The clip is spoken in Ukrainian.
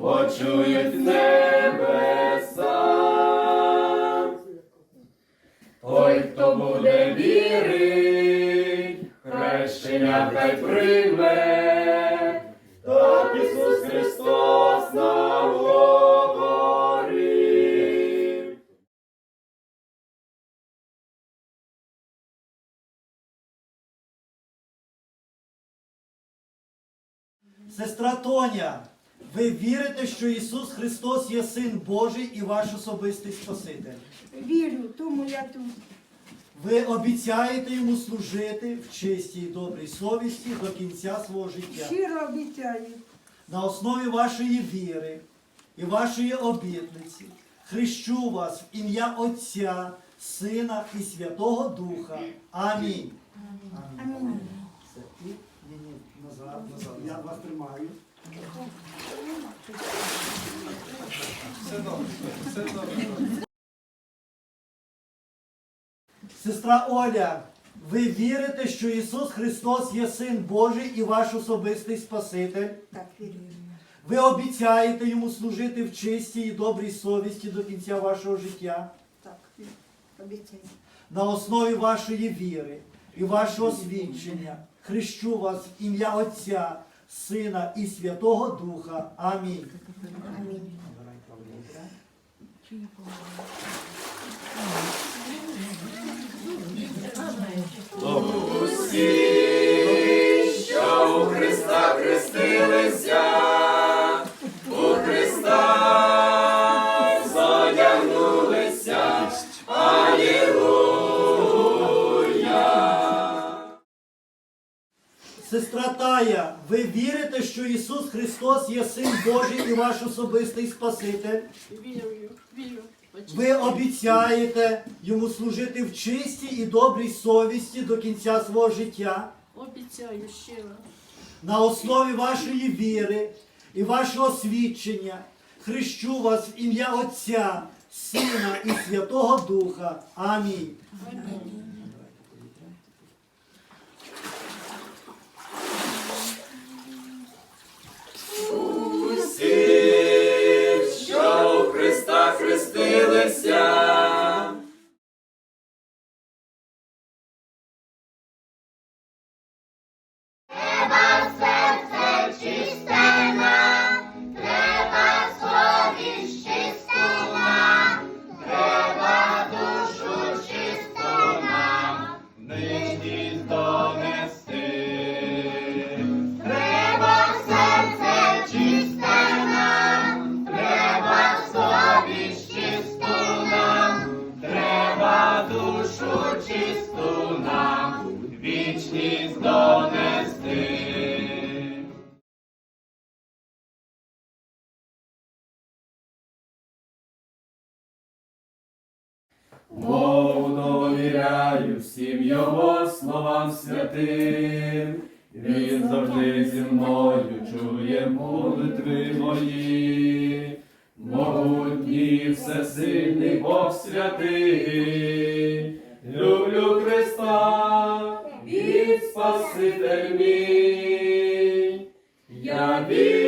почують небеса. Той, хто буде вірить, хрещення хай прийме, так Ісус Христос нам. Сестра Тоня, ви вірите, що Ісус Христос є Син Божий і ваш особистий Спаситель? Вірю, тому я тут. Ви обіцяєте йому служити в чистій і добрій совісті до кінця свого життя. Щиро обіцяю. На основі вашої віри і вашої обітниці хрещу вас в ім'я Отця, Сина і Святого Духа. Амінь. Амінь. Все. І ні, ні, назад, назад. Я вас тримаю. Сестра Оля, ви вірите, що Ісус Христос є Син Божий і ваш особистий Спаситель? Так, вірю. Ви обіцяєте йому служити в чистій і добрій совісті до кінця вашого життя Так, обіцяю. на основі вашої віри і вашого свідчення. Хрещу вас в ім'я Отця, Сина і Святого Духа. Амінь. Амінь. Що у Сестра Тая, ви вірите, що Ісус Христос є Син Божий і ваш особистий Спаситель? Вірю. Ви обіцяєте йому служити в чистій і добрій совісті до кінця свого життя? Обіцяю щиро. на основі вашої віри і вашого свідчення хрещу вас в ім'я Отця, Сина і Святого Духа. Амінь. Усі, Богу довіряю всім його словам святим, Він завжди зі мною чує молитви мої, могутній всесильний Бог святий, люблю Христа, він Спаситель мій. Я вірю